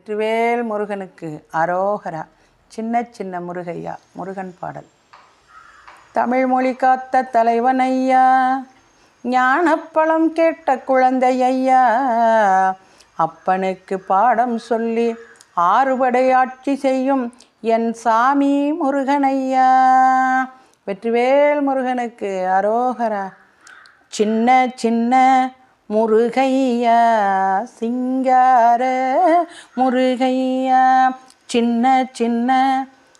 வெற்றிவேல் முருகனுக்கு அரோகரா சின்ன சின்ன முருகையா முருகன் பாடல். தமிழ் மொழி காத்த தலைவன் ஐயா ஞானப்பழம் கேட்ட குழந்தை ஐயா அப்பனுக்கு பாடம் சொல்லி ஆறுபடை ஆட்சி செய்யும் என் சாமி முருகனையா. வெற்றிவேல் முருகனுக்கு அரோகரா சின்ன சின்ன முருகையா சிங்கார முருகையா சின்ன சின்ன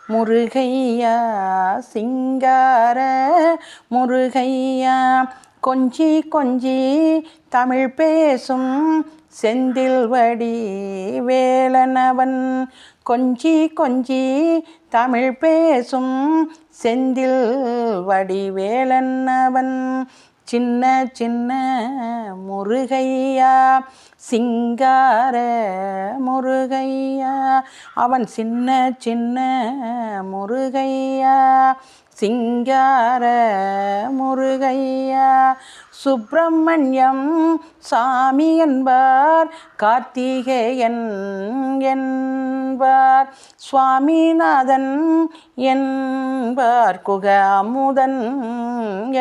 முருகையா சிங்கார முருகையா. கொஞ்சி கொஞ்சி தமிழ் பேசும் செந்தில்வடி வேலனவன். கொஞ்சி கொஞ்சி தமிழ் பேசும் செந்தில் வடிவேலன்னவன் சின்ன சின்ன முருகையா சிங்கார முருகையா அவன் சின்ன சின்ன முருகையா சிங்கார முருகையா. சுப்பிரமணியம் சாமி என்பார் கார்த்திகேயன் என்பார் சுவாமிநாதன் என்பார் குக அமுதன்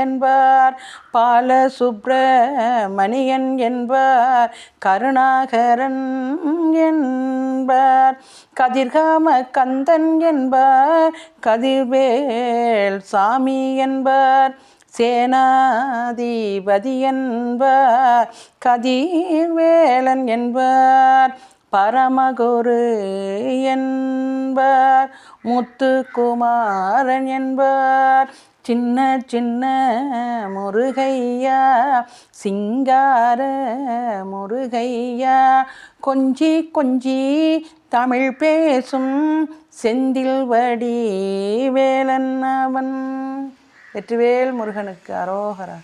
என்பார் பால சுப்பிரமணியன் என்பார் கருணாகரன் என்பார் கதிர்காம கந்தன் என்பார் கதிர்வேல் சாமி என்பர் சேனாதிபதி என்பர் கதிர்வேலன் என்பர் பரமகுரு என்பர் முத்துக்குமாரன் என்பர் சின்ன சின்ன முருகையா சிங்கார முருகையா கொஞ்சி கொஞ்சி தமிழ் பேசும் செந்தில் வடி வேலன் அவன். வெற்றிவேல் முருகனுக்கு அரோகரா.